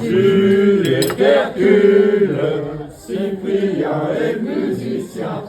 Jules et Hercule, Cyprien et musicien.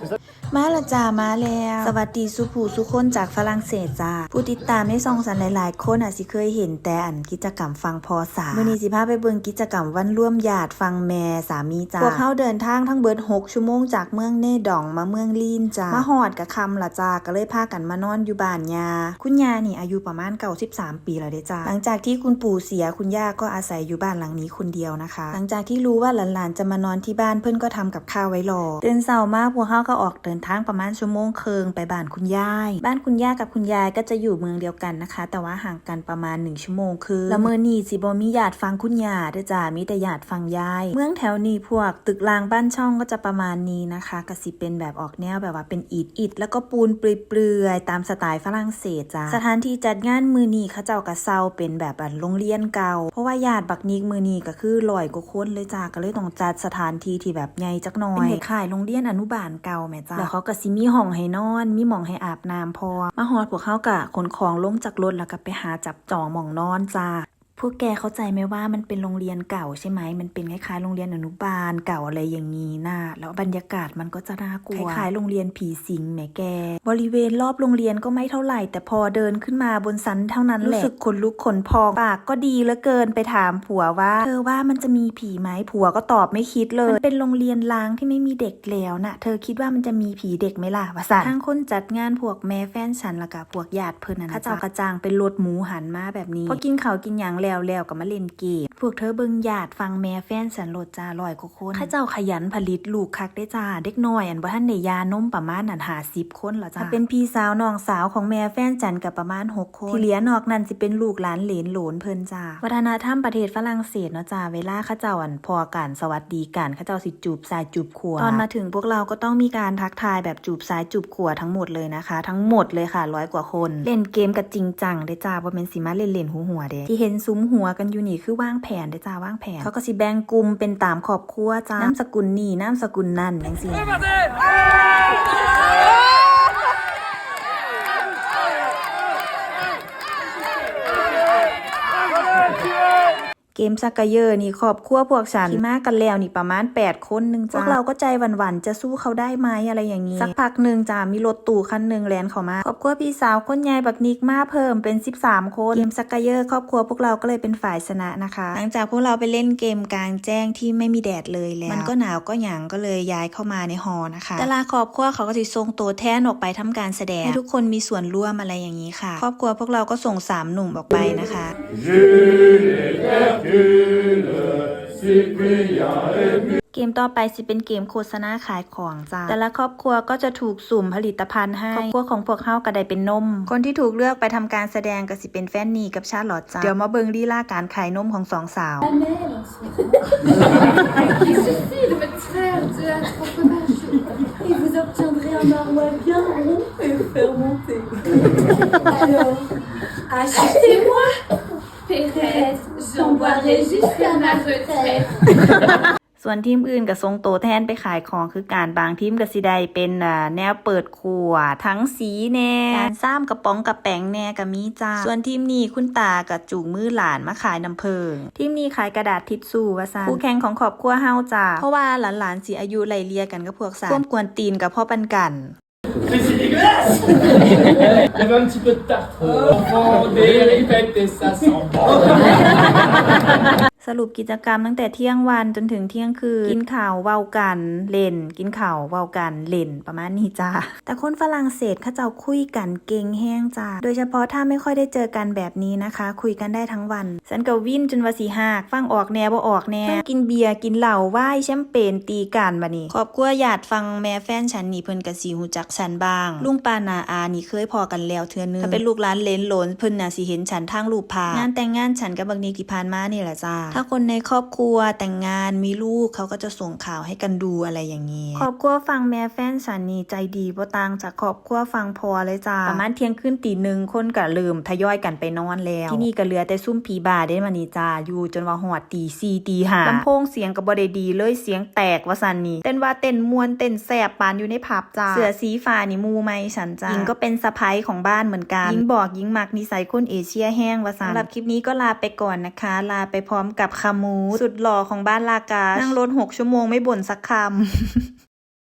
มาละจ้ามาแล้ว สวัสดีสุผูสุคนจากฝรั่งเศสจ้าผู้ติดตามในซองสันหลายๆ คนอาจสิเคยเห็นแต่อันกิจกรรมฟังพอสามื่อนี้สิพาไปเบิ่งกิจกรรมวันร่วมญาติฟังแม่สามีจ้าพวกเขาเดินทางทั้งเบิด6ชั่วโมงจากเมืองเน่ดองมาเมืองลีนจ้ามาหอดกับคำละจ้าก็เลยพากันมานอนอยู่บ้านยาคุณยานี่อายุประมาณ93ปีแล้วเด้จ้าหลังจากที่คุณปู่เสียคุณย่าก็อาศัยอยู่บ้านหลังนี้คนเดียวนะคะ หลังจากที่รู้ว่าหลานๆจะมานอนที่บ้านเพื่อนก็ทำกับข้าวไว้รอตื่นเช้ามากพวกเขาก็ออกเดินทางประมาณชั่วโมงเคิงไปบ้านคุณยาย บ้านคุณย่ากับคุณยายก็จะอยู่เมืองเดียวกันนะคะ แต่ว่าห่างกันประมาณ 1 ชั่วโมงคือล้วเมื่อนีสิบมีญาติฟังคุณยาเด้อจ้ามีแต่ญาติฟังยาย เมืองแถวนี้พวกตึกรางบ้านช่องก็จะประมาณนี้นะคะกสิเป็นแบบออกแนวแบบว่าเป็นอิฐอิฐแล้วก็ปูนเปลือยๆตามสไตล์ฝรั่งเศสจ้าสถานที่จัดงานมือนี้เขาเจ้ากระเซาเป็นแบบโรงเรียนเก่า เพราะว่าญาติบักนิกมือนีก็คือลอยกว่าคนเลยจ้าก็เลยต้องจัดสถานที่ที่แบบใหญ่จักหน่อยเป็นคล้ายโรงเรียนอนุบาลเก่าแม่จ้าแล้วเขาก็สิมีห้องให้นอน มีหม่องให้อาบน้ำพอ มาฮอดพวกเขากะขนของลงจากรถแล้วก็ไปหาจับจองหม่องนอนจ้า วกแกเข้าใจไหมว่ามันเป็นโรงเรียนเก่าใช่ไหม มันเป็นคล้ายๆโรงเรียนอนุบาลเก่าอะไรอย่างนี้นะแล้วบรรยากาศมันก็จะน่ากลัว คล้ายๆโรงเรียนผีสิงแหมแก บริเวณรอบโรงเรียนก็ไม่เท่าไหร่ แต่พอเดินขึ้นมาบนสันเท่านั้นแหละ รู้สึกขนลุกขนพอง ปากก็ดีเหลือเกินไปถามผัวว่าเธอว่ามันจะมีผีไหมผัวก็ตอบไม่คิดเลย มันเป็นโรงเรียนล้างที่ไม่มีเด็กแล้วนะเธอคิดว่ามันจะมีผีเด็กไหมล่ะวะสันทั้งคนจัดงานพวกแม่แฟนฉันและกับพวกญาติเพิ่นน่ะนะเจ้ากระจางเป็นรถหมูหันมาแบบนี้พอกินข้าวกินหยังแล้วแล้วก็มาเล่นเกมพวกเธอเบิ่งญาติฟังแม่แฟนฉันโลดจ้าลอยกว่าคนข้าเจ้าขยันผลิตลูกคักได้จ้า เด็กน้อยอันบ่ทันได้ยานมประมาณนันหาสิบคนละจ้าเป็นพี่สาวน้องสาวของแม่แฟนจันกับประมาณหกคนที่เหลือนอกนั้นสิเป็นลูกหลานเหลนโหลนเพิ่นจ้าวัฒนธรรมประเทศฝรั่งเศสเนาะจ้าเวลาข้าเจ้าอันพอกันสวัสดีกันข้าเจ้าสิจูบซ้ายจูบขวาตอนมาถึงพวกเราก็ต้องมีการทักทายแบบจูบซ้ายจูบขวาทั้งหมดเลยนะคะ ทั้งหมดเลยค่ะร้อยกว่าคน เล่นเกมกันจริงจังได้จ้าบ่แม่นสิมาเล่นเล่นหัวหัวเด้ที่เห็นซุ้มหัวกันอยู่นี่คือวางแผนได้จ้าวางแผน เขาก็สิแบ่งกลุ่มเป็นตามขอบครัวจ้าน้ำสกุลนี่น้ำสกุลนั่นจังซี่ เกมซักกะเยอร์นี่ครอบครัวพวกฉันที่มากันแล้วนี่ประมาณ 8 คนหนึ่งจ้าพวกเราก็ใจหวั่นๆ จะสู้เขาได้ไหมอะไรอย่างนี้ สักพักหนึ่งจ้ามีรถตู้คันหนึ่งแลนเขามาครอบครัวพี่สาวคนใหญ่บักนิกมาเพิ่มเป็น 13 คน เกมซักกะเยอร์ครอบครัวพวกเราก็เลยเป็นฝ่ายชนะนะคะ หลังจากพวกเราไปเล่นเกมกลางแจ้งที่ไม่มีแดดเลยแล้ว มันก็หนาวก็หยังก็เลยย้ายเข้ามาในฮอนะคะแต่ละครอบครัวเขาก็จะส่งตัวแทนออกไปทำการแสดงให้ทุกคนมีส่วนร่วมอะไรอย่างนี้ค่ะ ครอบครัวพวกเราก็ส่งสามหนุ่มออกไปนะคะ Jules et Hercule, Cyprien et musicien. เกมต่อไปสิเป็นเกมโฆษณาขายของจ้าแต่ละครอบครัวก็จะถูกสุ่มผลิตภัณฑ์ให้ครอบครัวของพวกเฮาก็ได้เป็นนม คนที่ถูกเลือกไปทำการแสดงก็สิเป็นแฟนนี่กับชาลอตจ้าเดี๋ยวมาเบิงลีลาการขายนมของสองสาว Il suffit de mettre très de la fromage et vous obtiendrez un maroilles bien rond et fermenté. Alors, achetez-moi Perrette, j'en boirai jusqu'à ma retraite. ส่วนทีมอื่นกับทรงโตวแทนไปขายของคือการบางทีมกับสิได้เป็นอ่าแนวเปิดขวดทั้งสีแน่การซ้ำกระป๋องกระแป้งแน่กับมีจ้าส่วนทีมนี้คุณตากับจูงมือหลานมาขายน้ำเพิง ทีมนี้ขายกระดาษทิชชู่ว่าซะคู่แข่งของครอบครัวเฮาจ้าเพราะว่าหลานๆสิอายุไล่เลี่ยกันกับพวกสาวร่วมกวนตีนกับพ่อปันกัน Mais c'est dégueulasse Il y avait un petit peu de tarte. Enfant, des ripettes et ça sent bon. สรุปกิจกรรมตั้งแต่เที่ยงวันจนถึงเที่ยงคืนกินข่าวเว้ากันเล่น กินข่าวเว้ากันเล่นประมาณนี้จ้าแต่คนฝรั่งเศสเขาเจ้าคุยกันเก่งแห้งจ้าโดยเฉพาะถ้าไม่ค่อยได้เจอกันแบบนี้นะคะ คุยกันได้ทั้งวันฉันกับวินจนว่าสีหากฟังออกแนวบ่ออกแนวกินเบียร์กินเหล้าว่ายแชมเปญตีกันบะนี่ครอบครัวญาติฟังแม่แฟนฉันนี่เพิ่นกะสีหูจักฉันบ้าง ลุงปานาอานี่เคยพอกันแล้วเทื่อนึงถ้าเป็นลูกหลานเลนหลนเพิ่นน่ะสิเห็นฉันทางรูปภาพงานแต่งงานฉันกับบักนีที่ผ่านมานี่แหละจ้าถ้าคนในครอบครัวแต่งงานมีลูกเขาก็จะส่งข่าวให้กันดูอะไรอย่างนี้ครอบครัวฟังแม่แฟนฉันนี่ใจดีบ่ต่างจากครอบครัวฟังพอเลยจ้าประมาณเที่ยงคืนตีหนึ่งคนก็เริ่มทยอยกันไปนอนแล้ว ที่นี่ก็เหลือแต่ซุ่มผีบาได้มานี่จ้าอยู่จนว่าหอดตีสี่ตีห้าลำโพงเสียงก็บ่ได้ดีเลยเสียงแตกว่าสันนี่เต้นว่าเต้นมวนเต้นแสบปานอยู่ในผับจ้าเสือสีฟ้านี่มูไหมฉันจ้ายิงก็เป็นสะพ้ยของบ้านเหมือนกันยิงบอกยิงมักนิสัยคนเอเชียแห้งว่าสันสำหรับคลิปนี้ก็ลาไปก่อนนะคะ ลาไปพร้อมกับกับคามูสุดหล่อของบ้านลากานั่งรถหกชั่วโมงไม่บ่นสักคำ